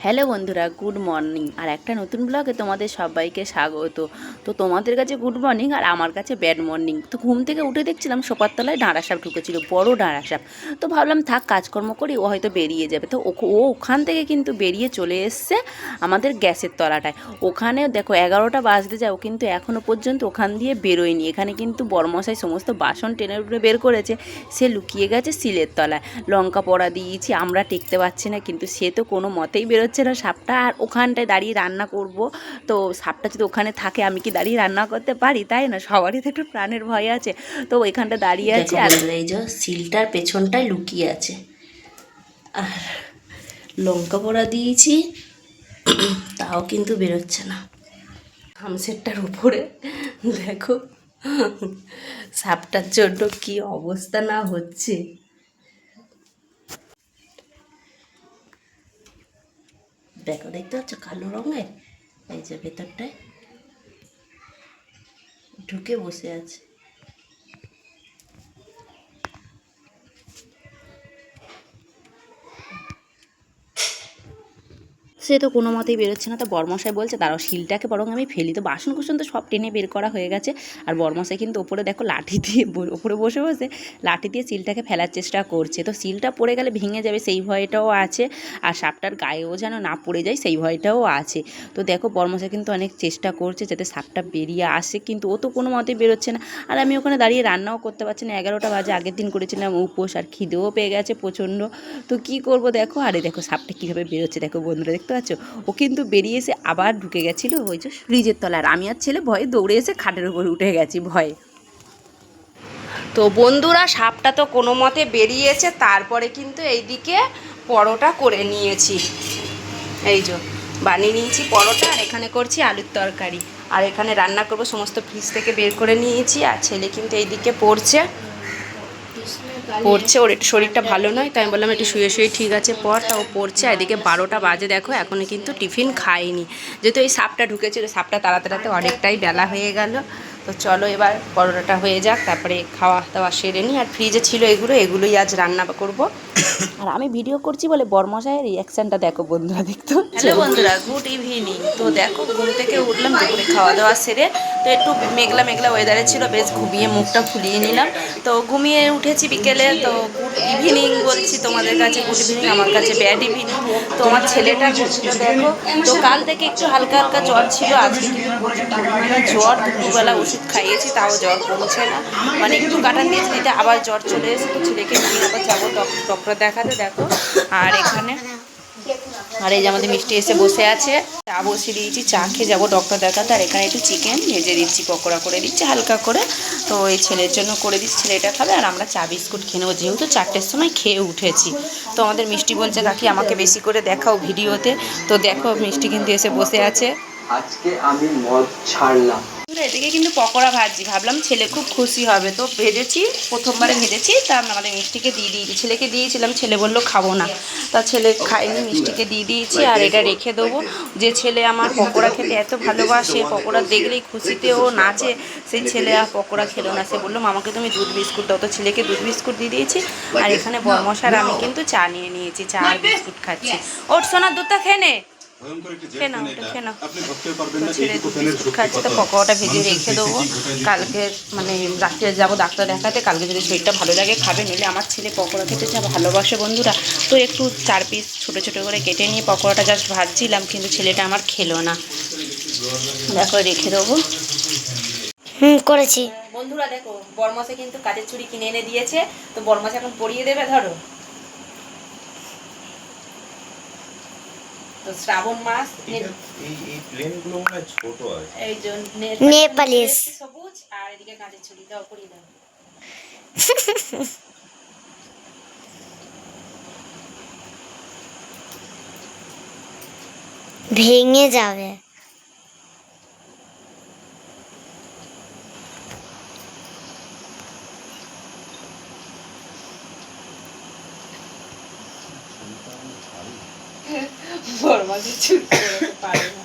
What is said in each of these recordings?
Hello বন্ধুরা, good morning. আর একটা নতুন ব্লগে তোমাদের সবাইকে স্বাগত। তো তোমাদের কাছে গুড মর্নিং আর আমার কাছে ব্যাড মর্নিং। তো ঘুম থেকে উঠে দেখছিলাম সোপার তলায় ডাঁড়া সাপ ঢুকেছিল, বড় ডাঁড়া সাপ। তো ভাবলাম থাক, কাজকর্ম করি, ও হয়তো বেরিয়ে যাবে। তো ও- ওখান থেকে কিন্তু বেরিয়ে চলে এসছে আমাদের গ্যাসের তলাটায়। ওখানে দেখো এগারোটা বাজতে যায়, ও কিন্তু এখনও পর্যন্ত ওখান দিয়ে বেরোয়নি। এখানে কিন্তু বর্মশাই সমস্ত বাসন টেনে উপরে বের করেছে, সে লুকিয়ে গেছে সিলের তলায়। লঙ্কা পড়া দিয়েছি, আমরা টেকতে পারছি না, কিন্তু সে তো কোনো মতেই বেরোচ্ছে না সাপটা আর ওখানটায় দাঁড়িয়ে রান্না করব। তো সাপটা যদি ওখানে থাকে আমি কি দাঁড়িয়ে রান্না করতে পারি? তাই না? সবারই তো একটু প্রাণের ভয় আছে। তো ওইখানটা দাঁড়িয়ে আছে আর এই যে সিলটার পেছনটায় লুকিয়ে আছে। আর লঙ্কা পোড়া দিয়েছি তাও কিন্তু বেরোচ্ছে না। হামসেরটার উপরে দেখো সাপটার জন্য কি অবস্থা না হচ্ছে। দেখো দেখতে পাচ্ছ কালো রঙের? এই যে ভেতরটায়। ঢুকে বসে আছে। সে তো কোনো মতেই বেরোচ্ছে না। তো বর্মশাই বলছে তারাও শিলটাকে বরং আমি ফেলি। তো বাসন কুসন তো সব টেনে বের করা হয়ে গেছে। আর বর্মশাই কিন্তু ওপরে দেখো লাঠি দিয়ে ওপরে বসে বসে লাঠি দিয়ে সিলটাকে ফেলার চেষ্টা করছে। তো সিলটা পড়ে গেলে ভেঙে যাবে, সেই ভয়টাও আছে। আর সাপটার গায়েও যেন না পড়ে যায়, সেই ভয়টাও আছে। তো দেখো বর্মশাই কিন্তু অনেক চেষ্টা করছে যাতে সাপটা বেরিয়ে আসে, কিন্তু ও তো কোনো মতেই বেরোচ্ছে না। আর আমি ওখানে দাঁড়িয়ে রান্নাও করতে পারছি না, এগারোটা বাজে, আগের দিন করেছিলাম উপোস, আর খিদেও পেয়ে গেছে প্রচণ্ড। তো কি করব দেখো? আরে দেখো সাপটা কীভাবে বেরোচ্ছে, দেখো বন্ধুরা, দেখতে পাচ্ছ ও কিন্তু বেরিয়ে এসে আবার ঢুকে গেছিল ওই যে ফ্রিজের তলায় আর আমি আর ছেলে ভয়ে দৌড়ে এসে খাটের উপরে উঠে গেছি ভয়ে। তো বন্ধুরা, সাপটা তো কোনো মতে বেরিয়েছে তারপরে কিন্তু এইদিকে পরোটা করে নিয়েছি। এই যে, বানিয়ে নিয়েছি পরোটা আর এখানে করছি আলুর তরকারি। আর এখানে রান্না করব, সমস্ত ফ্রিজ থেকে বের করে নিয়েছি আর ছেলে কিন্তু এইদিকে পড়ছে। পড়ছে ওর একটু শরীরটা ভালো নয় তাই আমি বললাম একটু শুয়ে শুয়ে ঠিক আছে পর তা ও পড়ছে এদিকে বারোটা বাজে দেখো এখনও কিন্তু টিফিন খাইনি। যেহেতু এই সাপটা ঢুকেছিল সাপটা তাড়াতাড়াতে অনেকটাই বেলা হয়ে গেল। তো চলো এবার পরোটাটা হয়ে যাক তারপরে খাওয়া দাওয়া সেরে নিই আর ফ্রিজে ছিল এগুলো এগুলোই আজ রান্না করব। আর আমি ভিডিও করছি বলে বর্মশায়ের রিয়াকশানটা দেখো বন্ধুরা দেখতে হ্যালো বন্ধুরা গুড ইভিনিং তো দেখো ঘুম থেকে উঠলাম দুপুরে খাওয়া দাওয়া সেরে তো একটু মেঘলা মেঘলা ওয়েদারে ছিল, বেশ ঘুমিয়ে মুখটা ফুলিয়ে নিলাম। তো ঘুমিয়ে উঠেছি বিকেলে, তো গুড ইভিনিং বলছি তোমাদের কাছে গুড ইভিনিং আমার কাছে ব্যাড ইভিনিং তো আমার ছেলেটা দেখো, তো কাল থেকে একটু হালকা হালকা জ্বর ছিল, আজকে জ্বর, দুপুরবেলা ওষুধ খাইয়েছি, তাও জ্বর কমছে না। মানে একটু কাটান দিয়েছি, দিতে আবার জ্বর চলে এসে তো ছেলেকে যাব ডক্টর দেখাতে, দেখো। আর এখানে আর এই যে আমাদের মিষ্টি এসে বসে আছে। চা বসিয়ে দিয়েছি, চা খেয়ে যাব ডক্টর দেখাতে। আর এখানে একটু চিকেন ভেজে দিচ্ছি, পকোড়া করে দিচ্ছি, হালকা করে। তো এই ছেলের জন্য করে দিচ্ছি ছেলেটা খাবে। আর আমরা চা বিস্কুট খেয়ে নেব। যেহেতু চারটের সময় খেয়ে উঠেছি। তো আমাদের মিষ্টি বলছে, কাকি, আমাকে বেশি করে দেখাও ভিডিওতে। তো দেখো, মিষ্টি কিন্তু এসে বসে আছে। আজকে আমি মদ ছাড়লাম। বন্ধুরা, এদিকে কিন্তু পকোড়া ভাজছি ভাবলাম ছেলে খুব খুশি হবে। তো ভেজেছি প্রথমবারে ভেজেছি তা আমাদের মিষ্টিকে দিয়ে দিয়েছি। ছেলেকে দিয়েছিলাম ছেলে বলল খাব না। তা ছেলে খায়নি মিষ্টিকে দিয়ে দিয়েছি আর এটা রেখে দেবো। যে ছেলে আমার পকোড়া খেতে এত ভালোবাসে পকোড়া দেখলেই খুশিতে ও নাচে সেই ছেলে আর পকোড়া খেলো না। সে বলল মামাকে তুমি দুধ বিস্কুট দাও। তো ছেলেকে দুধ বিস্কুট দিয়ে দিয়েছি আর এখানে বরমশার আমি কিন্তু চা নিয়ে নিয়েছি চা আর বিস্কুট খাচ্ছি। ওর সোনার দুধটা খেয়ে নে। পকোড়াটা ভেজে রেখে দেবো। কালকে মানে রাত্রে যাব ডাক্তার দেখাতে। কালকে যদি শরীরটা ভালো লাগে খাবে। নইলে আমার ছেলে পকোড়া খেতে যা ভালোবাসে বন্ধুরা। তো একটু চার পিস ছোটো ছোটো করে কেটে নিয়ে পকোড়াটা জাস্ট ভাজছিলাম কিন্তু ছেলেটা আমার খেলো না। দেখো রেখে দেবো। হুম করেছি। বন্ধুরা দেখো বরমাসে কিন্তু কাজের চুড়ি কিনে এনে দিয়েছে। তো বরমাসে এখন পরিয়ে দেবে ধরো। তো শ্রাবণ মাস এই এই প্লেনগুলো ছোট আছে। এই জন্য নেপালিস। সবুজ আর এদিকে কাজের চুড়ি দাও করিয়ে দাও। ভেঙে যাবে। পারে না।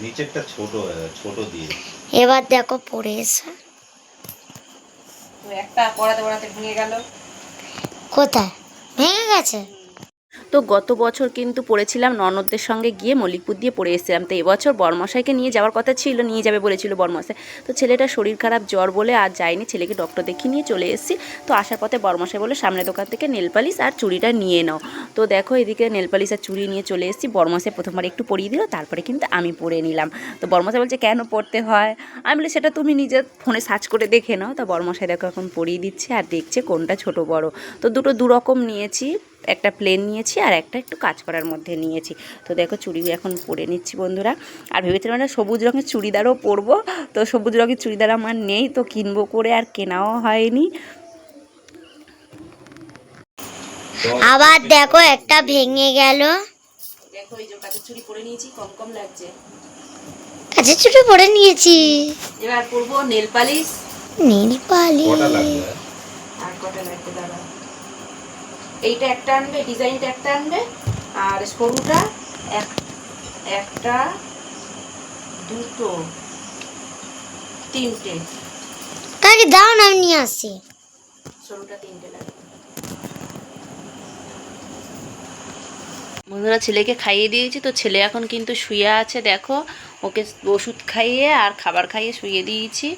নিচেরটা ছোট ছোট দিয়ে। এবার দেখো পড়ে এসে। একটা পড়াতে পড়াতে ভেঙে গেল। কোথায়? ভেঙে গেছে? তো গত বছর কিন্তু পড়েছিলাম ননদদের সঙ্গে গিয়ে মল্লিকপুর দিয়ে পড়ে এসেছিলাম। তো এবছর বর্মশাইকে নিয়ে যাওয়ার কথা ছিল, নিয়ে যাবে বলেছিল বর্মশাই। তো ছেলেটা শরীর খারাপ, জ্বর বলে আর যায়নি। ছেলেকে ডক্টর দেখিয়ে নিয়ে চলে এসেছি। তো আসার পথে বর্মশাই বলে, সামনের দোকান থেকে নেলপালিশ আর চুড়িটা নিয়ে নাও। তো দেখো এদিকে নেলপালিশ আর চুড়ি নিয়ে চলে এসেছি। বর্মশাই প্রথমবার একটু পরিয়ে দিল, তারপরে কিন্তু আমি পরে নিলাম। তো বর্মশাই বলছে, কেন পড়তে হয়? আমি বলি, সেটা তুমি নিজের ফোনে সার্চ করে দেখে নাও। তো বর্মশাই দেখো এখন পরিয়ে দিচ্ছে আর দেখছে কোনটা ছোট বড়। তো দুটো দু রকম নিয়েছি। একটা প্লেন নিয়েছি আর একটা একটু কাজ করার মধ্যে নিয়েছি। তো দেখো চুড়ি এখন পরে নিচ্ছি বন্ধুরা। আর ভেবেছিলাম একটা সবুজ রঙের চুড়িদারও পরবো। তো সবুজ রঙের চুড়িদার আমার নেই তো কিনবো করে আর কেনাও হয়নি। আবার দেখো একটা ভেঙে গেল। দেখো এই যে চুড়ি পরে নিয়েছি কম কম লাগছে। কাছে ছুটে পরে নিয়েছি। এবার পরবো নেল পালিশ। নীল পালি কটা লাগবে? আর কটা লাগবে দাদা? এইটা একটা আনবে ডিজাইনটা একটা আনবে আর সরুটা এক একটা দুটো তিনটে। কাকে দাও না আমি নিয়ে আসি। সরুটা তিনটে লাগবে। বন্ধুরা ছেলেকে খাইয়ে দিয়েছি তো ছেলে এখন কিন্তু শুয়ে আছে দেখো। ওকে ওষুধ খাইয়ে আর খাবার খাইয়ে শুয়ে দিয়েছি।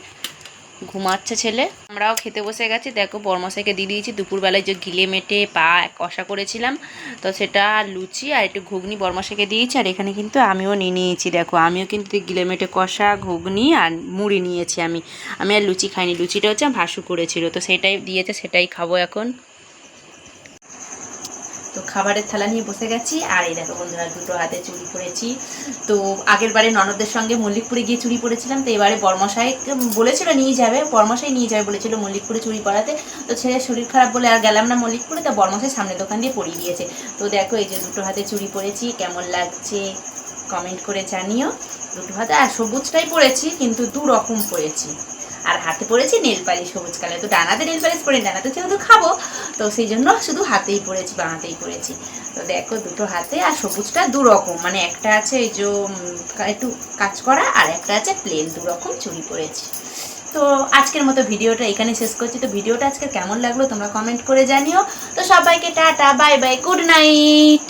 ঘুমাচ্ছে ছেলে। আমরাও খেতে বসে গেছি। দেখো, বরমশাইকে দিয়ে দিয়েছি। দুপুরবেলায় যে গিলে মেটে পা কষা করেছিলাম, তো সেটা লুচি আর একটু ঘুগনি বরমশাইকে দিয়েছি। আর এখানে কিন্তু আমিও নিয়ে নিয়েছি। দেখো, আমিও কিন্তু গিলে মেটে কষা, ঘুগনি আর মুড়ি নিয়েছি আমি। আমি আর লুচি খাইনি। লুচিটা হচ্ছে ভাসু করেছিল, তো সেটাই দিয়েছে, সেটাই খাব এখন। তো খাবারের থালা নিয়ে বসে গেছি। আর এই দেখো বন্ধুরা, দুটো হাতে চুরি পরেছি। তো আগের বারে ননদদের সঙ্গে মল্লিকপুরে গিয়ে চুরি পরেছিলাম, তো এবারে বর্মশাই বলেছিল নিয়ে যাবে, বর্মশাই নিয়ে যাবে বলেছিল মল্লিকপুরে চুরি পরাতে। তো ছেলের শরীর খারাপ বলে আর গেলাম না মল্লিকপুরে, তো বর্মশাই সামনের দোকান দিয়ে পরিয়ে দিয়েছে। তো দেখো এই যে দুটো হাতে চুরি পরেছি, কেমন লাগছে কমেন্ট করে জানিও। দুটো হাতে, আর সবুজটাই পরেছি, কিন্তু দু রকম পরেছি। আর হাতে পরেছি নেল পালিশ সবুজ কালার তো ডানাতে নেল পালিশ পরে, ডানাতে যেহেতু খাব তো সেই জন্য শুধু হাতেই পরেছি বানাতেই পরেছি। তো দেখো দুটো হাতে আর সবুজটা দুরকম মানে একটা আছে এই যে একটু কাজ করা আর একটা আছে প্লেন দু রকম চুড়ি পরেছি। তো আজকের মতো ভিডিওটা এখানে শেষ করছি। তো ভিডিওটা আজকে কেমন লাগল তোমরা কমেন্ট করে জানিও। তো সবাইকে tata bye bye good night